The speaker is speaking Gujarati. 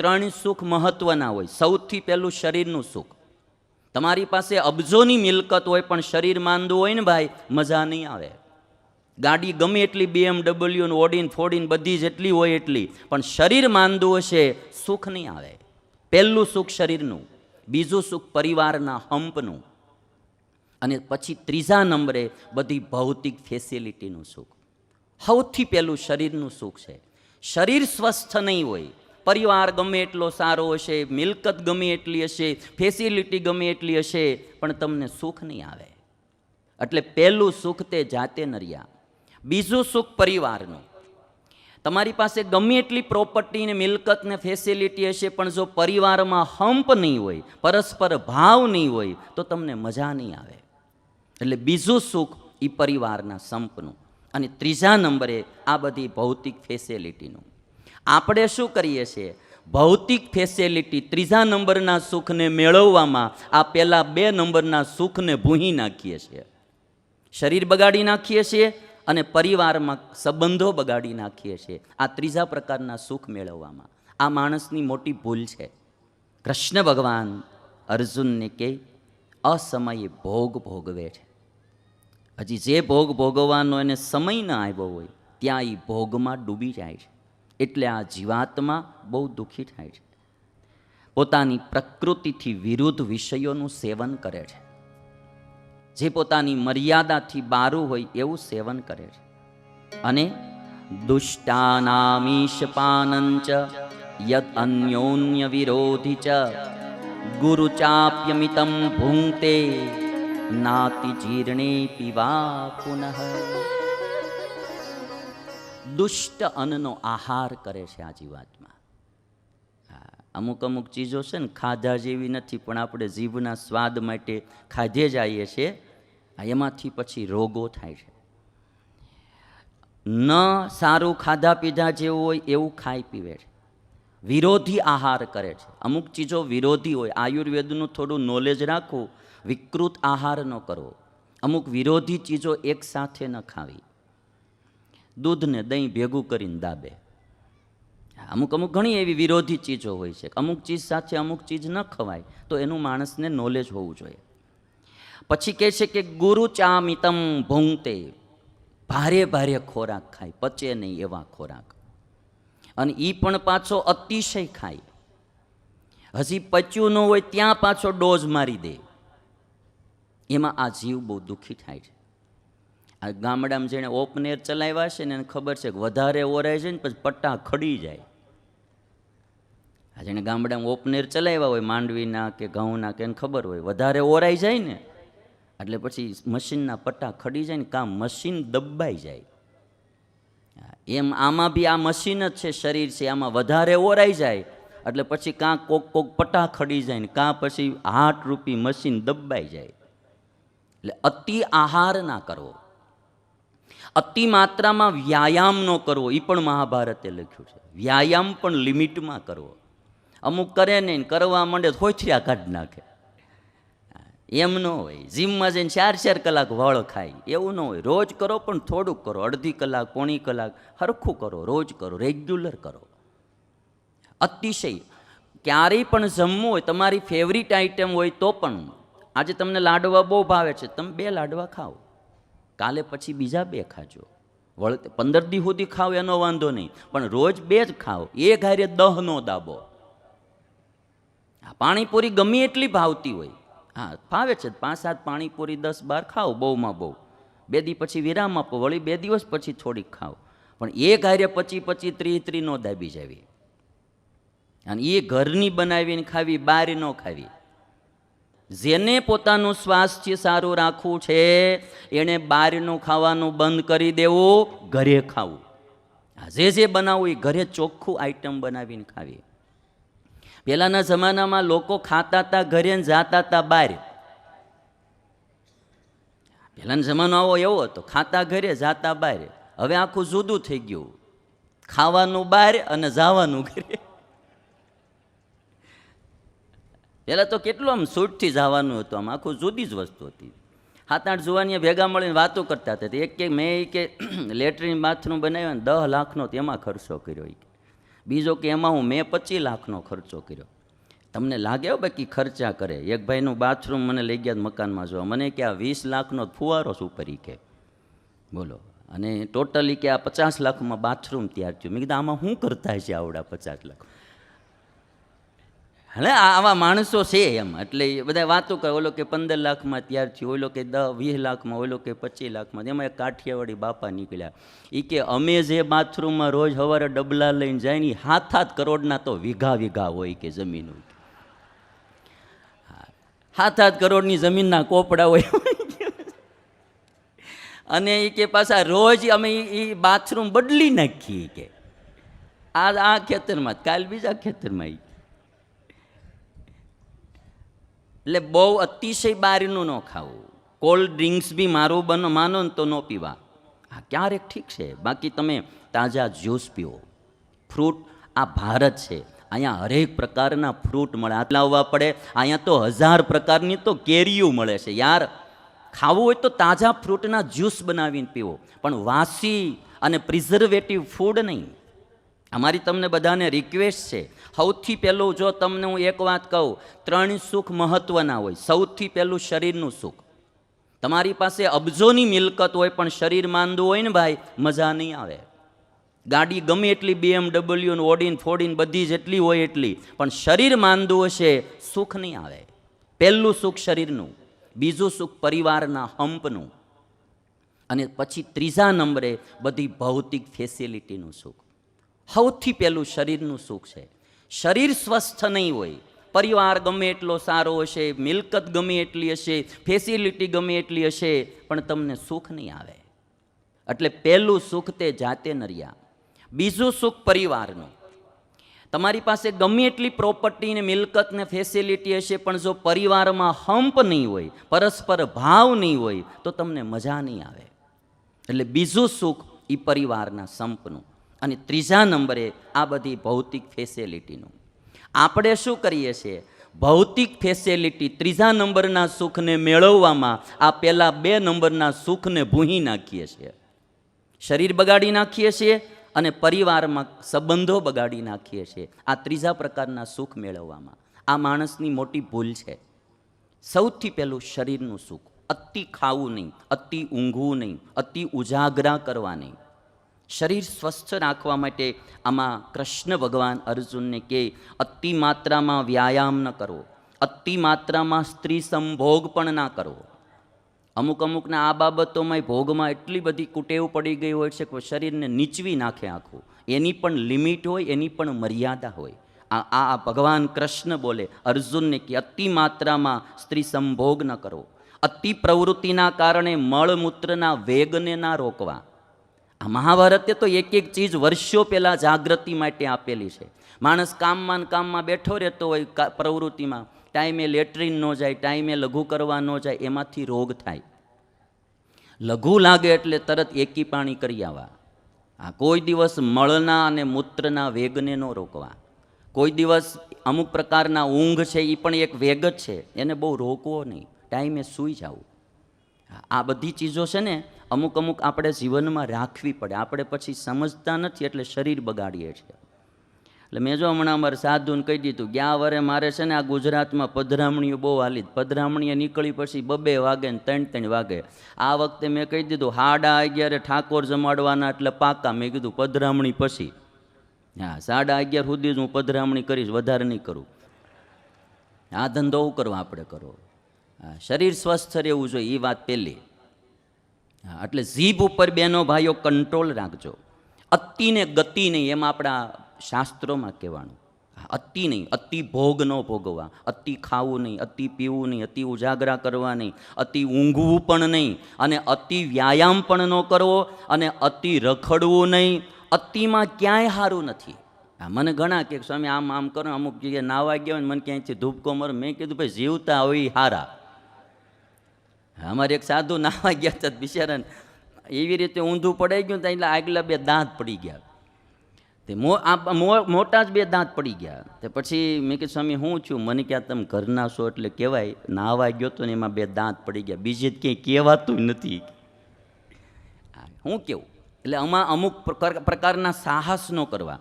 ત્રણ સુખ મહત્વના હોય. સૌથી પહેલું શરીરનું સુખ. તમારી પાસે અબજોની મિલકત હોય પણ શરીર માંદું હોય ને ભાઈ, મજા નહીં આવે. ગાડી ગમે એટલી બીએમડબલ્યુ ને ઓડીન ફોડીન બધી જેટલી હોય એટલી, પણ શરીર માંદું હશે, સુખ નહીં આવે. પહેલું સુખ શરીરનું. બીજું સુખ પરિવારના હંપનું. અને પછી ત્રીજા નંબરે બધી ભૌતિક ફેસિલિટીનું સુખ. સૌથી પહેલું શરીરનું સુખ છે. શરીર સ્વસ્થ નહીં હોય પરિવાર ગમે એટલો સારો હશે, મિલકત ગમે એટલી હશે ફેસિલિટી ગમે એટલી હશે, પણ તમને સુખ નહીં આવે. એટલે પહેલું સુખ તે જાતે નર્યા. બીજું સુખ પરિવારનું. તમારી પાસે ગમે એટલી પ્રોપર્ટી ને મિલકત ને ફેસિલિટી હશે, પણ જો પરિવારમાં હંપ નહીં હોય, પરસ્પર ભાવ નહીં હોય, તો તમને મજા નહીં આવે. એટલે બીજું સુખ એ પરિવારના સંપનું. અને ત્રીજા નંબરે આ બધી ભૌતિક ફેસિલિટીનું આપણે શું કરીએ છીએ? ભૌતિક ફેસિલિટી ત્રીજા નંબરના સુખને મેળવવામાં આ પહેલાં બે નંબરના સુખને ભૂહી નાખીએ છીએ. શરીર બગાડી નાખીએ છીએ અને પરિવારમાં સંબંધો બગાડી નાખીએ છીએ. આ ત્રીજા પ્રકારના સુખ મેળવવામાં. આ માણસની મોટી ભૂલ છે. કૃષ્ણ ભગવાન અર્જુનને કે અસમયે ભોગ ભોગવે છે. હજી જે ભોગ ભોગવવાનો એને સમય ન આવ્યો હોય, ત્યાં એ ભોગમાં ડૂબી જાય છે. એટલે આ જીવાત્મા બહુ દુઃખી થાય છે. પોતાની પ્રકૃતિથી વિરુદ્ધ વિષયોનું સેવન કરે છે. જે પોતાની મર્યાદાથી બારું હોય એવું સેવન કરે છે. અને દુષ્ટાનામીશપાનંચ યદ અન્યોન્ય વિરોધી ચ ગુરુ ચાપ્યમિતમ ભૂંક્તે નાતિ જીર્ણે પીવા પુનઃ. દુષ્ટ અન્નનો આહાર કરે છે આ જીવાતમાં. અમુક અમુક ચીજો છે ને, ખાધા જેવી નથી, પણ આપણે જીભના સ્વાદ માટે ખાધે જઈએ છીએ એમાંથી પછી રોગો થાય છે. ન સારું ખાધા પીધા જેવું હોય એવું ખાઈ પીવે છે. વિરોધી આહાર કરે છે. અમુક ચીજો વિરોધી હોય. આયુર્વેદનું થોડું નોલેજ રાખવું, વિકૃત આહાર ન કરવો. અમુક વિરોધી ચીજો એકસાથે ન ખાવી. દૂધને દહીં ભેગું કરીને દાબે. અમુક અમુક ઘણી એવી વિરોધી ચીજો હોય છે. અમુક ચીજ સાથે અમુક ચીજ ન ખવાય, તો એનું માણસને નોલેજ હોવું જોઈએ. પછી કહે છે કે ગુરુ ચામિતમ ભૂંગતે ભારે ભારે ખોરાક ખાય, પચે નહીં એવા ખોરાક. અને એ પણ પાછો અતિશય ખાય. હજી પચ્યું ન હોય ત્યાં પાછો ડોઝ મારી દે. એમાં આ જીવ બહુ દુઃખી થાય છે. આ ગામડામાં જેણે ઓપનેર ચલાવ્યા છે ને એને ખબર છે કે વધારે ઓરાય છે ને પછી પટ્ટા ખડી જાય. આ જેણે ગામડામાં ઓપનેર ચલાવ્યા હોય, માંડવીના કે ઘઉંના કે એને ખબર હોય, વધારે ઓરાઈ જાય ને, એટલે પછી મશીનના પટ્ટા ખડી જાય ને કામ મશીન દબાઈ જાય. એમ આમાં બી આ મશીન જ છે, શરીર છે, આમાં વધારે ઓરાઈ જાય, એટલે પછી કાં કોક કોક પટ્ટા ખડી જાય ને, કાં પછી હાથ રૂપી મશીન દબાઈ જાય. એટલે અતિ આહાર ના કરવો. અતિ માત્રામાં વ્યાયામ ન કરવો એ પણ મહાભારતે લખ્યું છે. વ્યાયામ પણ લિમિટમાં કરવો. અમુક કરે નહીં કરવા માંડે થોથિયા કાઢી નાખે. એમ ન હોય. જીમમાં જઈને ચાર ચાર કલાક વળ ખાય. એવું ન હોય. રોજ કરો પણ થોડુંક કરો. અડધી કલાક, પોણી કલાક, હરખું કરો. રોજ કરો. રેગ્યુલર કરો. અતિશય. ક્યારેય પણ જમવું હોય, તમારી ફેવરિટ આઈટમ હોય તો પણ. આજે તમને લાડવા બહુ ભાવે છે. તમે બે લાડવા ખાઓ. કાલે પછી બીજા બે ખાજો. વળ પંદર દી સુધી ખાવ એનો વાંધો નહીં. પણ રોજ બે જ ખાઓ એ ઘારે દહનો દાબો. હા પાણીપુરી ગમે એટલી ભાવતી હોય. હા ફાવે છે. પાંચ, સાત પાણીપુરી દસ, બાર ખાઓ બહુમાં બહુ. બે દી પછી વિરામ આપો. વળી બે દિવસ પછી થોડીક ખાઓ. પણ એ ઘારે પચી પચી ત્રી ત્રી નો દાબી જાવી. અને એ ઘરની બનાવીને ખાવી, બારી ન ખાવી. જેને પોતાનું સ્વાસ્થ્ય સારું રાખવું છે, એણે બહારનું ખાવાનું બંધ કરી દેવું, ઘરે ખાવું. જે જે બનાવવું એ ઘરે ચોખ્ખું આઈટમ બનાવીને ખાવી. પહેલાંના જમાનામાં લોકો ખાતા હતા ઘરે ને જાતા હતા બહાર પહેલાંનો જમાનો આવો એવો હતો, ખાતા ઘરે, જાતા બહાર હવે આખું જુદું થઈ ગયું. ખાવાનું બહાર અને જવાનું ઘરે. પહેલાં તો કેટલું આમ સૂટથી જવાનું હતું આમ, આખું જુદી જ વસ્તુ હતી. સાત આઠ જુવાનીએ ભેગા મળીને વાતો કરતા હતા. એક કે મેં એ કે લેટરિન બાથરૂમ બનાવ્યો ને દહ લાખનો તેમાં ખર્ચો કર્યો એ બીજો કે એમાં હું મેં પચીસ લાખનો ખર્ચો કર્યો. તમને લાગે બાકી ખર્ચા કરે? એક ભાઈનું બાથરૂમ મને લઈ ગયા મકાનમાં જોવા. મને કે આ વીસ લાખનો ફુવારો સુપરી કે. બોલો. અને ટોટલી કે આ પચાસ લાખમાં બાથરૂમ તૈયાર થયું. મેં કીધું, આમાં શું કરતા છે આવડા પચાસ લાખ? આ આવા માણસો છે એમ. એટલે બધા વાતો કરે, ઓલો કે પંદર લાખમાં ત્યારથી થયું, ઓલો કે દસ, વીસ લાખમાં, ઓલો કે પચીસ લાખમાં. એમાં એક કાઠિયાવાડી બાપા નીકળ્યા. એ કે અમે જે બાથરૂમમાં રોજ સવારે ડબલા લઈને જાય ને હાથ હાથ કરોડના તો વીઘા વીઘા હોય કે જમીન હોય. હાથ હાથ કરોડની જમીનના કોપડા હોય. અને એ કે પાછા રોજ અમે એ બાથરૂમ બદલી નાખીએ કે. આ આ ખેતરમાં, કાલ બીજા ખેતરમાં એટલે બહુ અતિશય બહારનું ન ખાવું. કોલ્ડ ડ્રિંક્સ બી મારું બનો, માનો ને તો ન પીવા. હા ક્યારેક ઠીક છે. બાકી તમે તાજા જ્યુસ પીવો ફ્રૂટ આ ભારત છે. અહીંયા હરેક પ્રકારના ફ્રૂટ મળે. લાવવા પડે. અહીંયા તો હજાર પ્રકારની તો કેરીઓ મળે છે. યાર, ખાવું હોય તો તાજા ફ્રૂટના જ્યુસ બનાવીને પીવો. પણ વાસી અને પ્રિઝર્વેટિવ ફૂડ નહીં. અમારી તમને બધાને રિક્વેસ્ટ છે. સૌથી પહેલું જો તમને હું એક વાત કહું, ત્રણ સુખ મહત્ત્વના હોય. સૌથી પહેલું શરીરનું સુખ. તમારી પાસે અબજોની મિલકત હોય પણ શરીર માંદું હોય ને ભાઈ, મજા નહીં આવે. ગાડી ગમે એટલી બીએમડબલ્યુ ને ઓડીન ફોડીન બધી જેટલી હોય એટલી, પણ શરીર માંદું હશે, સુખ નહીં આવે. પહેલું સુખ શરીરનું. બીજું સુખ પરિવારના હંપનું. અને પછી ત્રીજા નંબરે બધી ભૌતિક ફેસિલિટીનું સુખ. સૌથી પહેલું શરીરનું સુખ છે. શરીર સ્વસ્થ નહીં હોય, પરિવાર ગમે એટલો સારો હશે, મિલકત ગમે એટલી હશે ફેસિલિટી ગમે એટલી હશે, પણ તમને સુખ નહીં આવે. એટલે પહેલું સુખ તે જાતે નર્યા. બીજું સુખ પરિવારનું. તમારી પાસે ગમે એટલી પ્રોપર્ટી ને મિલકત ને ફેસિલિટી હશે, પણ જો પરિવારમાં હંપ નહીં હોય, પરસ્પર ભાવ નહીં હોય, તો તમને મજા નહીં આવે. એટલે બીજું સુખ એ પરિવારના સંપનું. અને ત્રીજા નંબરે આ બધી ભૌતિક ફેસિલિટીનું આપણે શું કરીએ છીએ? ભૌતિક ફેસિલિટી ત્રીજા નંબરના સુખને મેળવવામાં આ પહેલાં બે નંબરના સુખને ભૂહી નાખીએ છીએ. શરીર બગાડી નાખીએ છીએ અને પરિવારમાં સંબંધો બગાડી નાખીએ છીએ. આ ત્રીજા પ્રકારના સુખ મેળવવામાં. આ માણસની મોટી ભૂલ છે. સૌથી પહેલું શરીરનું સુખ. અતિ ખાવું નહીં, અતિ ઊંઘવું નહીં, અતિ ઉજાગરા કરવા નહીં. શરીર સ્વસ્થ રાખવા માટે આમાં કૃષ્ણ ભગવાન અર્જુનને કે અતિ માત્રામાં વ્યાયામ ન કરવો અતિ માત્રામાં સ્ત્રી સંભોગ પણ ના કરવો અમુક અમુકના આ બાબતોમાં ભોગમાં એટલી બધી કુટેવ પડી ગઈ હોય છે કે શરીરને નીચવી નાખે આખું. એની પણ લિમિટ હોય, એની પણ મર્યાદા હોય. આ આ આ ભગવાન કૃષ્ણ બોલે, અર્જુનને કે અતિ માત્રામાં સ્ત્રી સંભોગ ન કરવો અતિ પ્રવૃત્તિના કારણે મળમૂત્રના વેગને ના રોકવા. આ મહાભારતે તો એક એક ચીજ વર્ષો પહેલાં જાગૃતિ માટે આપેલી છે. માણસ કામમાં ને કામમાં બેઠો રહેતો હોય પ્રવૃત્તિમાં, ટાઈમે લેટ્રિન ન જાય, ટાઈમે લઘુ કરવા ન જાય, એમાંથી રોગ થાય. લઘુ લાગે એટલે તરત એકી પાણી કરી આવવા આ કોઈ દિવસ મળના અને મૂત્રના વેગને ન રોકવા. કોઈ દિવસ અમુક પ્રકારના ઊંઘ છે એ પણ એક વેગ જ છે. એને બહુ રોકવો નહીં. ટાઈમે સૂઈ જવું. આ બધી ચીજો છે ને અમુક અમુક આપણે જીવનમાં રાખવી પડે. આપણે પછી સમજતા નથી એટલે શરીર બગાડીએ છીએ. એટલે મેં જો હમણાં અમારે સાધુને કહી દીધું, ગયા વરે મારે છે ને આ ગુજરાતમાં પધરામણીઓ બહુ હાલી પધરામણીએ નીકળી પછી બબે વાગે ને ત્રણ ત્રણ વાગે. આ વખતે મેં કહી દીધું, હાડા અગિયારે ઠાકોર જમાડવાના એટલે પાકા. મેં કીધું, પધરામણી પછી. હા, સાડા અગિયાર સુધી જ હું પધરામણી કરીશ, વધારે નહીં કરું. આ ધંધો કરવા આપણે કરો? શરીર સ્વસ્થ રહેવું જોઈએ, એ વાત પહેલી. એટલે જીભ ઉપર બેનો ભાઈઓ કંટ્રોલ રાખજો. અતિ ને ગતિ નહીં, એમ આપણા શાસ્ત્રોમાં કહેવાનું. અતિ નહીં, અતિ ભોગ ન ભોગવા અતિ ખાવું નહીં, અતિ પીવું નહીં, અતિ ઉજાગરા કરવા નહીં, અતિ ઊંઘવું પણ નહીં, અને અતિ વ્યાયામ પણ ન કરવો, અને અતિ રખડવું નહીં. અતિમાં ક્યાંય સારું નથી. મને ઘણા કે, સ્વામી, આમ આમ કરો, અમુક જગ્યાએ નાવા ગયા હોય મને ક્યાંયથી ધૂપકો મર મેં કીધું, ભાઈ, જીવતા હોય હારા. અમારે એક સાધુ નાવા ગયા હતા બિચારાને. એવી રીતે ઊંધું પડાઈ ગયું ત્યાં એટલે આગલા બે દાંત પડી ગયા. તે મો આ મોટા જ બે દાંત પડી ગયા. તે પછી મેં કીધું સ્વામી હું છું? મને ક્યાં તમે ઘરના છો એટલે કહેવાય. નાવા ગયો તો ને એમાં બે દાંત પડી ગયા. બીજે જ ક્યાંય કહેવાતું નથી. હા, કેવું? એટલે આમાં અમુક પ્રકાર- પ્રકારના સાહસ ન કરવા.